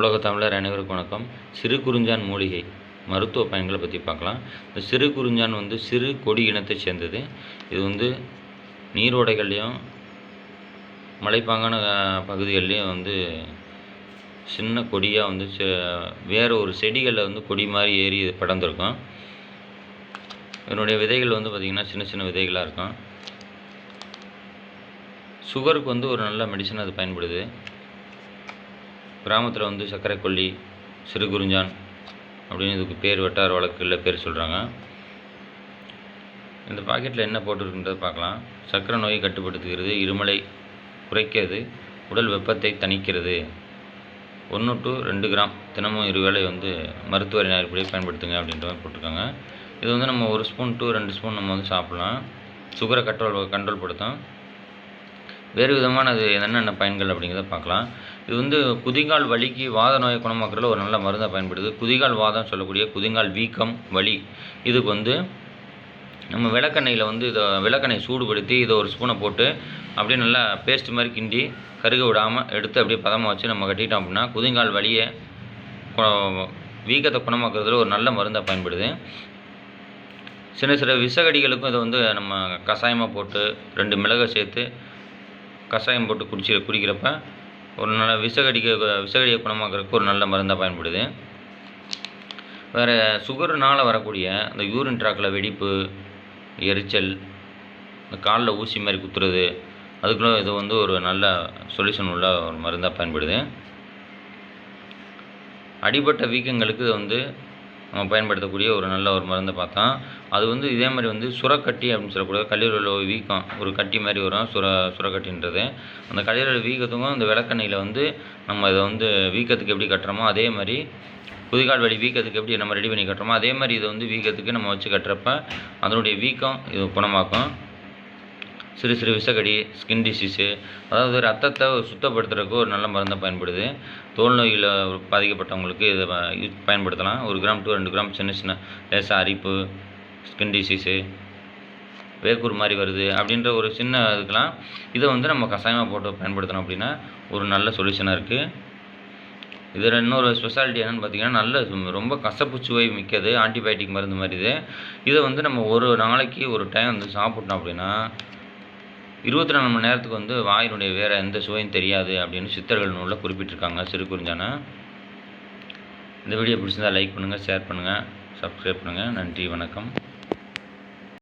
உலக தமிழர் அனைவருக்கும் வணக்கம். சிறு குறிஞ்சான் மூலிகை மருத்துவ பயன்களை பற்றி பார்க்கலாம். இந்த சிறு குறிஞ்சான் வந்து சிறு கொடி இனத்தை சேர்ந்தது. இது வந்து நீரோடைகள்லையும் மலைப்பாங்கான பகுதிகள்லையும் வந்து சின்ன கொடியாக வந்து வேறு ஒரு செடிகளில் வந்து கொடி மாதிரி ஏறி இது படர்ந்துருக்கும். இதனுடைய விதைகள் வந்து பார்த்திங்கன்னா சின்ன சின்ன விதைகளாக இருக்கும். சுகருக்கு வந்து ஒரு நல்ல மெடிசன் அது பயன்படுது. கிராமத்தில் வந்து சர்க்கரை கொல்லி சிறு குறிஞ்சான் அப்படின்னு இதுக்கு பேர் வட்டார வழக்கில் பேர் சொல்கிறாங்க இந்த பாக்கெட்டில் என்ன போட்டிருக்குன்றதை பார்க்கலாம் சர்க்கரை நோயை கட்டுப்படுத்துகிறது இருமலை குறைக்கிறது உடல் வெப்பத்தை தணிக்கிறது. ஒன்று டு ரெண்டு கிராம் தினமும் இருவேளை வந்து மருத்துவரை அறிஞர்படி பயன்படுத்துங்க அப்படின்ற மாதிரி போட்டிருக்காங்க. இது வந்து நம்ம ஒரு ஸ்பூன் டு ரெண்டு ஸ்பூன் நம்ம வந்து சாப்பிட்லாம். சுகரை கண்ட்ரோல் கண்ட்ரோல் படுத்தும் வேறு விதமான அது என்னென்ன பயன்கள் அப்படிங்கிறத பார்க்கலாம். இது வந்து குதிங்கால் வலிக்கு வாத நோயை குணமாக்குறதுல ஒரு நல்ல மருந்தாக பயன்படுது. குதிகால் வாதம் சொல்லக்கூடிய குதிங்கால் வீக்கம் வலி இதுக்கு வந்து நம்ம விளக்கெண்ணெயில் வந்து இதை விளக்கெண்ணெய் சூடுபடுத்தி இதை ஒரு ஸ்பூனை போட்டு அப்படியே நல்லா பேஸ்ட் மாதிரி கிண்டி கருக விடாமல் எடுத்து அப்படியே பதமாக வச்சு நம்ம கட்டிட்டோம் அப்படின்னா குதிங்கால் வலியை வீக்கத்தை குணமாக்குறதுல ஒரு நல்ல மருந்தாக பயன்படுது. சின்ன சில விஷக்கடிகளுக்கும் இதை வந்து நம்ம கஷாயமாக போட்டு ரெண்டு மிளகை சேர்த்து கஷாயம் போட்டு குடிச்சு குடிக்கிறப்ப ஒரு நல்ல விஷக்கடிக்க விஷக்கடியை குணமாக்குறதுக்கு ஒரு நல்ல மருந்தாக பயன்படுது. வேறு சுகருனால் வரக்கூடிய அந்த யூரின் ட்ராக்கில் வெடிப்பு எரிச்சல் இந்த காலில் ஊசி மாதிரி குத்துறது அதுக்குள்ள இது வந்து ஒரு நல்ல சொல்யூஷன் உள்ள ஒரு மருந்தாக பயன்படுது. அடிபட்ட வீக்கங்களுக்கு வந்து நம்ம பயன்படுத்தக்கூடிய ஒரு நல்ல ஒரு மருந்தை பார்த்தோம் அது வந்து இதே மாதிரி வந்து சுரக்கட்டி அப்படின்னு சொல்லக்கூடிய கல்லீரல் வீக்கம் ஒரு கட்டி மாதிரி வரும் சுர சுரக்கட்டின்றது. அந்த கல்லீரல் வீக்கத்துக்கும் அந்த விளக்கெண்ணெயில் வந்து நம்ம இதை வந்து வீக்கத்துக்கு எப்படி கட்டுறோமோ அதே மாதிரி புதிகால் வலி வீக்கத்துக்கு எப்படி நம்ம ரெடி பண்ணி கட்டுறோமோ அதே மாதிரி இதை வந்து வீக்கத்துக்கு நம்ம வச்சு கட்டுறப்ப அதனுடைய வீக்கம் இது குணமாக்கும். சிறு சிறு விஷக்கடி ஸ்கின் டிசீஸு அதாவது ரத்தத்தை சுத்தப்படுத்துறதுக்கு ஒரு நல்ல மருந்தாக பயன்படுது. தோல் நோயில் பாதிக்கப்பட்டவங்களுக்கு இதை பயன்படுத்தலாம். ஒரு கிராம் டு ரெண்டு கிராம் சின்ன சின்ன லேசாக அரிப்பு ஸ்கின் டிசீஸு வேக்கூர் மாதிரி வருது அப்படின்ற ஒரு சின்ன இதுக்கெலாம் இதை வந்து நம்ம கஷாயமாக போட்டு பயன்படுத்தணும் அப்படின்னா ஒரு நல்ல சொல்யூஷனாக இருக்குது இதில் இன்னொரு ஸ்பெஷாலிட்டி என்னென்னு பார்த்தீங்கன்னா நல்ல ரொம்ப கசப்பு சுவை மிக்கது ஆன்டிபயோட்டிக் மருந்து மாதிரி இது. இதை வந்து நம்ம ஒரு நாளைக்கு ஒரு டைம் வந்து சாப்பிட்டோம் அப்படின்னா இருபத்தி நாலு மணி நேரத்துக்கு வந்து வாயினுடைய வேறு எந்த சுவையும் தெரியாது அப்படின்னு சித்தர்கள் நூலில் குறிப்பிட்டிருக்காங்க. சிறு குறிஞ்சான? இந்த வீடியோ பிடிச்சிருந்தா லைக் பண்ணுங்கள் ஷேர் பண்ணுங்கள் சப்ஸ்கிரைப் பண்ணுங்கள் நன்றி வணக்கம்.